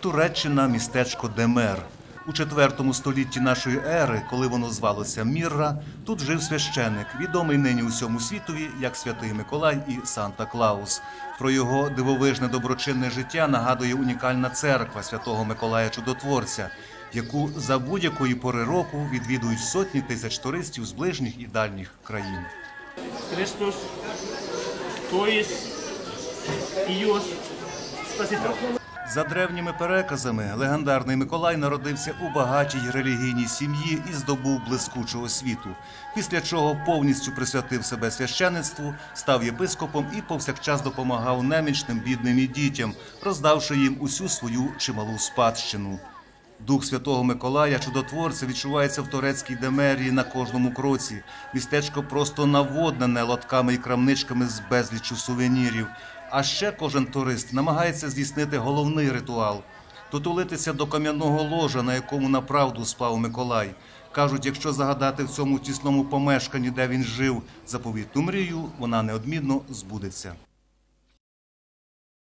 Туреччина містечко Демер. У IV столітті нашої ери, коли воно звалося Мірра, тут жив священик, відомий нині усьому світові як Святий Миколай і Санта Клаус. Про його дивовижне доброчинне життя нагадує унікальна церква Святого Миколая Чудотворця, яку за будь-якої пори року відвідують сотні тисяч туристів з ближніх і дальніх країн. Христос, то Иос Спаситель. За древніми переказами, легендарний Миколай народився у багатій релігійній сім'ї і здобув блискучу освіту, після чого повністю присвятив себе священництву, став єпископом і повсякчас допомагав немічним бідним і дітям, роздавши їм усю свою чималу спадщину. Дух Святого Миколая, чудотворця, відчувається в турецькій демерії на кожному кроці. Містечко просто наводнене лотками і крамничками з безліччю сувенірів. А ще кожен турист намагається здійснити головний ритуал дотулитися до кам'яного ложа, на якому направду спав Миколай. Кажуть, якщо загадати в цьому тісному помешканні, де він жив, заповітну мрію, вона неодмінно збудеться.